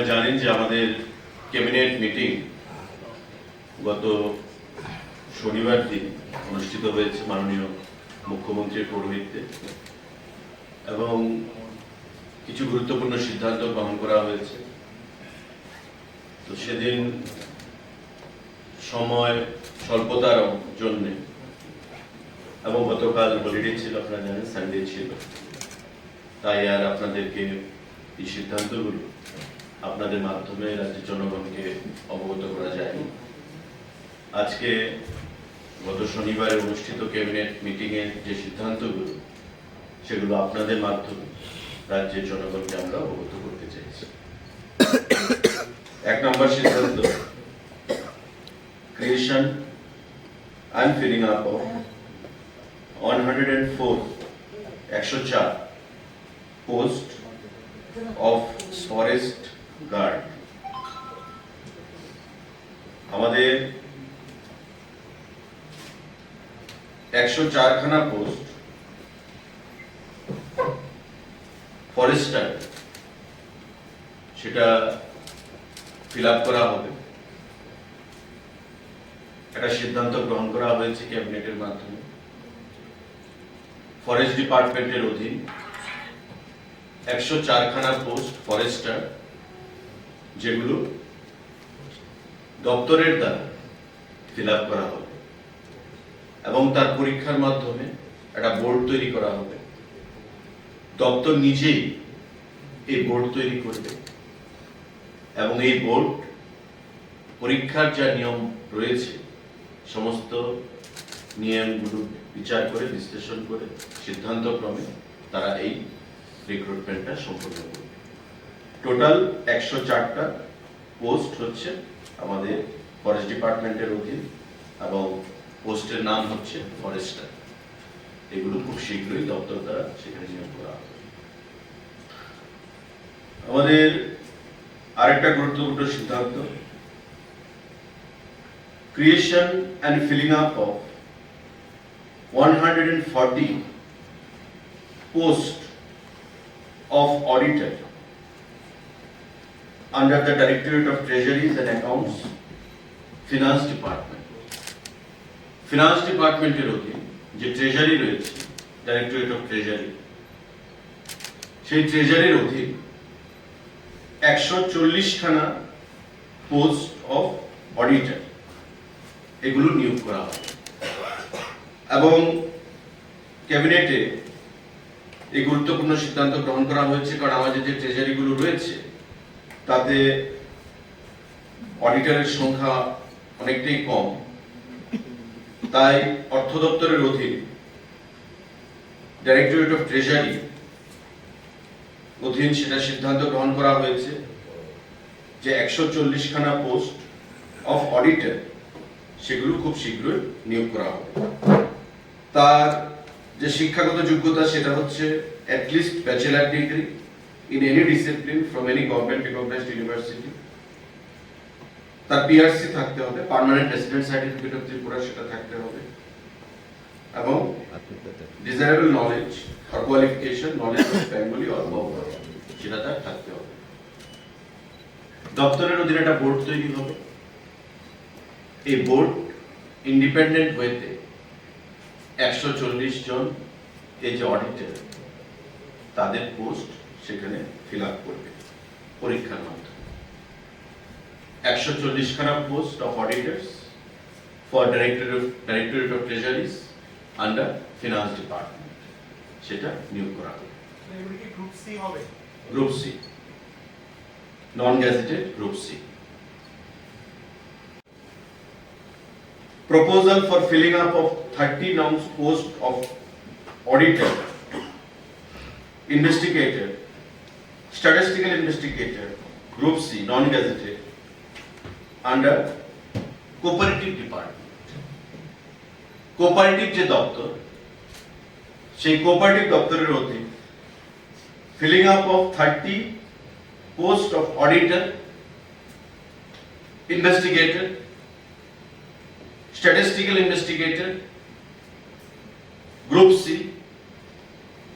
আপনারা জানেন যে আমাদের ক্যাবিনেট মিটিং গত শনিবার দিন অনুষ্ঠিত হয়েছে মাননীয় মুখ্যমন্ত্রীর পৌরোহিত্যে এবং কিছু গুরুত্বপূর্ণ সিদ্ধান্ত গ্রহণ করা হয়েছে। তো সেদিন সময় স্বল্পতার জন্য এবং গতকাল হলিডে ছিল, আপনারা জানেন সানডে ছিল। তাই আর আপনাদেরকে এই সিদ্ধান্তগুলো আপনাদের মাধ্যমে রাজ্যের জনগণকে অবগত করা যায়নি। আজকে গত শনিবারে অনুষ্ঠিত ক্যাবিনেট মিটিংয়ের যে সিদ্ধান্তগুলো, সেগুলো আপনাদের মাধ্যমে রাজ্যের জনগণকে আমরা অবগত করতে চাইছি। এক নম্বর সিদ্ধান্ত creation and filling up of one hundred and four একশো গার্ড। আমাদের একশো চারখানা পোস্ট, ফরেস্টার, সেটা ফিল করা হবে। একটা সিদ্ধান্ত গ্রহণ করা হয়েছে ক্যাবিনেটের মাধ্যমে। ফরেস্ট ডিপার্টমেন্টের অধীন একশো চারখানা পোস্ট, ফরেস্টার যেগুলো দপ্তরের দ্বারা ফিল করা হবে এবং তার পরীক্ষার মাধ্যমে একটা বোর্ড তৈরি করা হবে। দপ্তর নিজেই এই বোর্ড তৈরি করবে এবং এই বোর্ড পরীক্ষার যা নিয়ম রয়েছে, সমস্ত নিয়মগুলো বিচার করে, বিশ্লেষণ করে সিদ্ধান্ত ক্রমে তারা এই রিক্রুটমেন্টটা সম্পন্ন করবে। টোটাল একশো চারটা পোস্ট হচ্ছে আমাদের ফরেস্ট ডিপার্টমেন্টের অধীন এবং পোস্টের নাম হচ্ছে ফরেস্টার এগুলো খুব শীঘ্রই দপ্তর দ্বারা সেখানে নিয়োগ করা হবে। আমাদের আরেকটা গুরুত্বপূর্ণ সিদ্ধান্ত। Creation and filling up of one hundred and forty post of auditor under the Directorate of Treasuries and Accounts, Finance Department. Finance ডিপার্টমেন্টের অধীন যে ট্রেজারি রয়েছে ডাইরেক্টরেট অফ ট্রেজারি সেই ট্রেজারির অধীন একশো চল্লিশখানা পোস্ট অফ অডিটর এগুলো নিয়োগ করা হবে এবং ক্যাবিনেটে এই গুরুত্বপূর্ণ সিদ্ধান্ত গ্রহণ করা হয়েছে কারণ আমাদের যে ট্রেজারিগুলো রয়েছে তাতে অডিটরের সংখ্যা অনেকটাই কম। তাই অর্থ দপ্তরের অধীন ডাইরেক্টরেট অফ ট্রেজারি অধীন সেটা সিদ্ধান্ত গ্রহণ করা হয়েছে যে একশো চল্লিশখানা পোস্ট অফ অডিটর সেগুলো খুব শীঘ্রই নিয়োগ করা হবে। তার যে শিক্ষাগত যোগ্যতা সেটা হচ্ছে at least bachelor degree in any discipline from any government recognised university তার পিআরসি থাকতে হবে permanent resident certificate of Tripura সেটা থাকতে হবে। এবং desirable knowledge or qualification knowledge of Bengali or Bangla সেটা তার থাকতে হবে। দপ্তরের অধীনে একটা বোর্ড তৈরি হবে। এই বোর্ড ইন্ডিপেন্ডেন্ট ওয়েতে একশো চল্লিশ জন এই যে অডিটর তাদের পোস্ট সেখানে ফিল আপ করবে পরীক্ষার মাধ্যমে। একশো চল্লিশখানা post of auditors for director of directorate of treasuries under finance department সেটা নিয়োগ করা হবে। গ্রুপ সি হবে? Group C non gazetted group C proposal for filling up of 30 nouns post of auditor, investigator, statistical investigator, group C, non-gazetted, under cooperative department. Cooperative যে দপ্তর সেই cooperative দপ্তরের অধীন filling up of thirty post of auditor investigator statistical investigator group C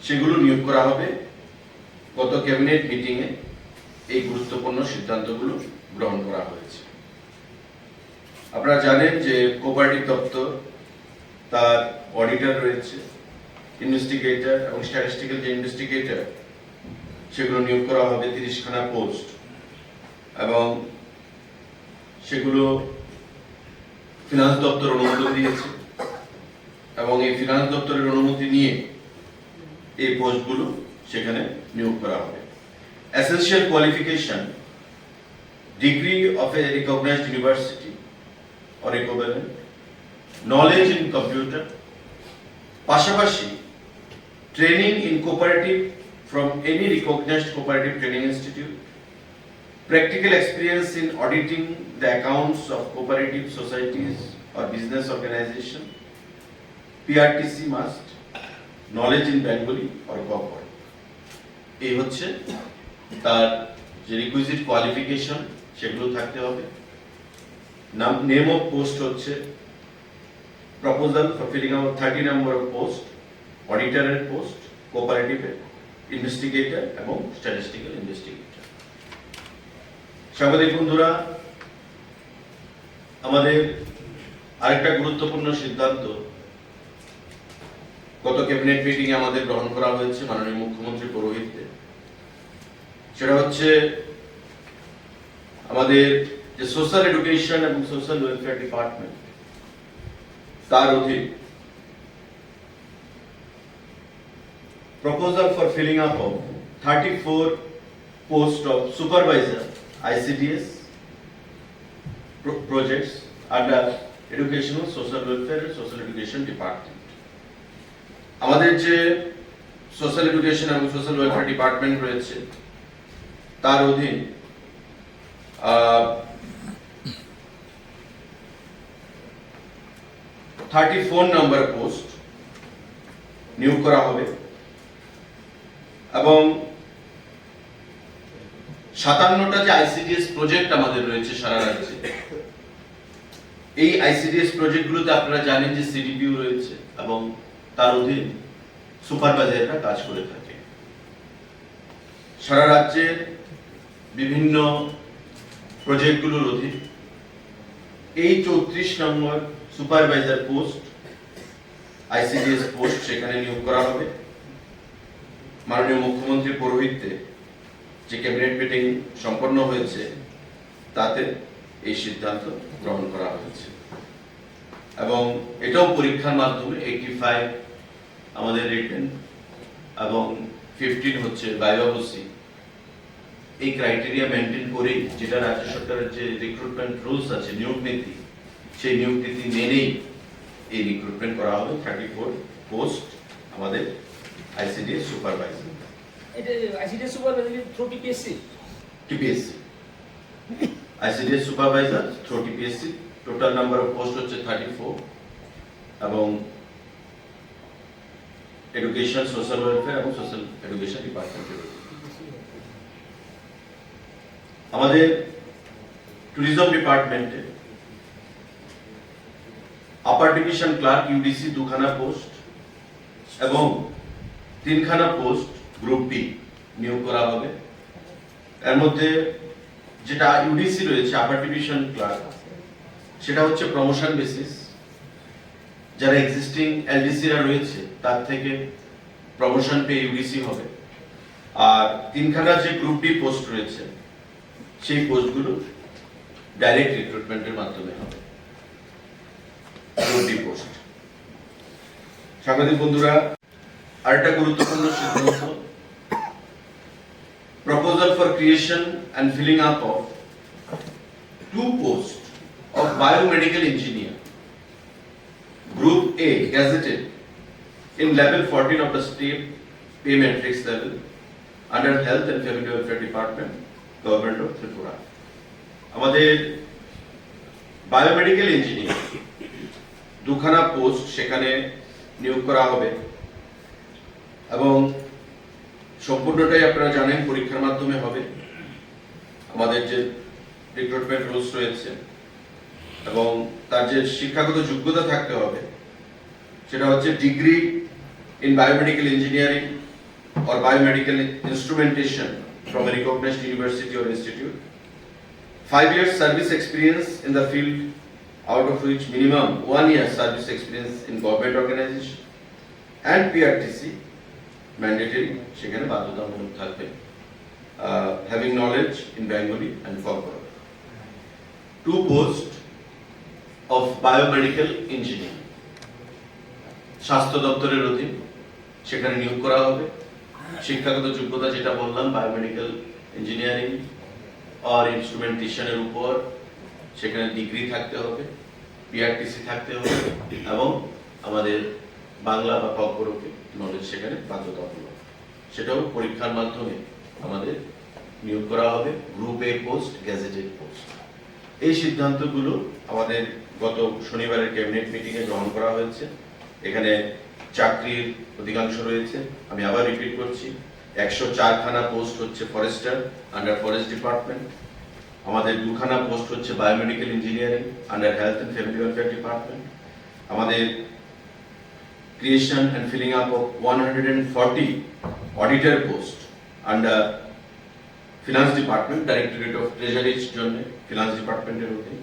সেগুলো নিয়োগ করা হবে গত ক্যাবিনেট মিটিংয়ে এই গুরুত্বপূর্ণ সিদ্ধান্তগুলো গ্রহণ করা হয়েছে। আপনারা জানেন যে কোপারেটিভ দপ্তর, তার অডিটর রয়েছে, ইনভেস্টিগেটর এবং স্ট্যাটিস্টিক্যাল যে ইনভেস্টিগেটর, সেগুলো নিয়োগ করা হবে তিরিশখানা পোস্ট এবং সেগুলো ফিনান্স দপ্তর অনুমোদন দিয়েছে এবং এই ফিনান্স দপ্তরের অনুমতি নিয়ে এই পোস্টগুলো সেখানে নিয়োগ করা হবে essential qualification degree of a recognized university or equivalent knowledge in computer পাশাপাশি training in cooperative from any recognized cooperative training institute practical experience in auditing the accounts of cooperative societies or business organization PRTC must knowledge in Bengali or corporate এই হচ্ছে তার যে requisite qualification সেগুলো থাকতে হবে। নাম name of post হচ্ছে proposal for filling out thirty number of post অডিটরের post কোপারেটিভের ইনভেস্টিগেটর এবং স্ট্যাটিস্টিক্যাল ইনভেস্টিগেটর সাংবাদিক বন্ধুরা, আমাদের আরেকটা গুরুত্বপূর্ণ সিদ্ধান্ত গত ক্যাবিনেট মিটিং আমাদের গ্রহণ করা হয়েছে মাননীয় মুখ্যমন্ত্রী পৌরোহিত্যে সেটা হচ্ছে আমাদের যে সোশ্যাল এডুকেশন এবং সোশ্যাল ওয়েলফেয়ার ডিপার্টমেন্ট তার অধীন for filling up of 34 post of supervisor ICDS pro- projects under educational social welfare and social education department আমাদের যে সোশ্যাল এডুকেশন এবং সোশ্যাল ওয়েলফেয়ার ডিপার্টমেন্ট রয়েছে, তার অধীন থার্টি ফোর নাম্বার পোস্ট নিয়োগ করা হবে এবং সাতান্নটা যে আইসিডিএস প্রজেক্ট আমাদের রয়েছে সারা রাজ্যে। এই আইসিডিএস প্রজেক্টগুলোতে আপনারা জানেন যে সিডিপিও রয়েছে এবং তার অধীন সুপারভাইজাররা কাজ করে থাকে। সারা রাজ্যের বিভিন্ন প্রজেক্টগুলোর অধীন এই চৌত্রিশ নম্বর সুপারভাইজার পোস্ট, আইসিডিএস পোস্ট সেখানে নিয়োগ করা হবে। মাননীয় মুখ্যমন্ত্রী পৌরোহিত্যে যে ক্যাবিনেট মিটিং সম্পন্ন হয়েছে, তাতে এই সিদ্ধান্ত গ্রহণ করা হয়েছে। এবং এটাও পরীক্ষার মাধ্যমে এইটি ফাইভ আমাদের রিটেন এবং ফিফটিন হচ্ছে বায়োবসি এই ক্রাইটেরিয়া মেনটেন করেই যেটা রাজ্য সরকারের যে রিক্রুটমেন্ট রুলস আছে নিয়োগ নীতি সেই নিয়োগ নীতি মেনেই এই রিক্রুটমেন্ট করা হবে। থার্টি ফোর পোস্ট আমাদের আইসিডি সুপারভাইজার এটা ICD supervisor through TPSC TPSC ICDS supervisor through TPSC total number of post হচ্ছে থার্টি ফোর এবং এডুকেশন সোশ্যাল ওয়েলফেয়ার এবং সোশ্যাল এডুকেশন ডিপার্টমেন্টের আমাদের ট্যুরিজম ডিপার্টমেন্টে আপার ডিভিশন ক্লার্ক ইউডিসি দুখানা পোস্ট এবং তিনখানা পোস্ট গ্রুপ বি নিয়োগ করা হবে। এর মধ্যে যেটা ইউডিসি রয়েছে আপার ডিভিশন ক্লার্ক সেটা হচ্ছে প্রমোশন বেসিস যারা এক্সিস্টিং এলডিসিরা রয়েছে, তার থেকে প্রমোশন পেয়ে ইউডিসি হবে। আর তিনখানা যে গ্রুপ ডি পোস্ট রয়েছে, সেই পোস্টগুলো ডাইরেক্ট রিক্রুটমেন্টের মাধ্যমে হবে। গ্রুপ পোস্ট সাংবাদিক বন্ধুরা, আরেকটা গুরুত্বপূর্ণ সিদ্ধান্ত for creation and filling up of two posts of biomedical engineer group A, gazetted. In level 14 of the state pay matrix level, under health and family welfare department, government of Tripura. আমাদের biomedical engineer দুখানা post সেখানে নিয়োগ করা হবে। এবং সম্পূর্ণটাই আপনারা জানেন, পরীক্ষার মাধ্যমে হবে। আমাদের যে রিক্রুটমেন্ট রুলস রয়েছে এবং তার যে শিক্ষাগত যোগ্যতা থাকতে হবে সেটা হচ্ছে degree in biomedical engineering or biomedical instrumentation from a recognized university or institute. Five years service experience in the field, out of which minimum one year service experience in government organization and PRTC mandatory সেখানে বাধ্যতামূলক থাকবে having knowledge in Bengali and corporate to post of biomedical engineer স্বাস্থ্য দপ্তরের অধীন, সেখানে নিয়োগ করা হবে। শিক্ষাগত যোগ্যতা যেটা বললাম বায়োমেডিক্যাল ইঞ্জিনিয়ারিং আর ইনস্ট্রুমেন্টেশনের উপর সেখানে ডিগ্রি থাকতে হবে পিআরটিসি থাকতে হবে এবং আমাদের বাংলা বা কর্পোরকে নলেজ সেখানে বাধ্যতামূলক। সেটাও পরীক্ষার মাধ্যমে আমাদের নিয়োগ করা হবে group A post gazetted post এই সিদ্ধান্তগুলো আমাদের গত শনিবারের ক্যাবিনেট মিটিংয়ে গ্রহণ করা হয়েছে। এখানে চাকরির অধিকাংশ রয়েছে। আমি আবার রিপিট করছি, একশো চারখানা পোস্ট হচ্ছে ফরেস্টার আন্ডার ফরেস্ট ডিপার্টমেন্ট আমাদের দুখানা পোস্ট হচ্ছে biomedical engineering under health and family welfare department আমাদের creation and filling up of 140 auditor post under finance department directorate of treasury জন্য department এর অধীন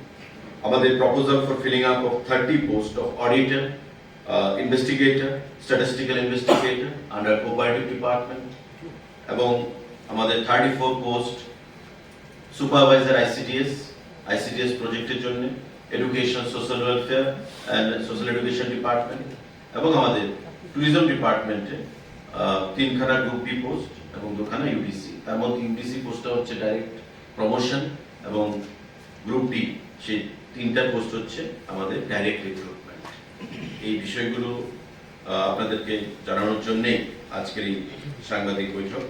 আমাদের proposal for filling up of 30 post of auditor investigator, statistical investigator under cooperative department এবং আমাদের 34 post supervisor ICDS ICDS প্রজেক্টের জন্য education social welfare and social education department এবং আমাদের ট্যুরিজম ডিপার্টমেন্টে তিনখানা গ্রুপ বি পোস্ট এবং দুখানা ইউডিসি তার মধ্যে ইউডিসি পোস্টটা হচ্ছে ডাইরেক্ট প্রমোশন এবং গ্রুপ ডি সেই তিনটা পোস্ট হচ্ছে আমাদের ডাইরেক্ট রিক্রুটমেন্ট এই বিষয়গুলো আপনাদেরকে জানানোর জন্যে আজকের এই সাংবাদিক বৈঠক।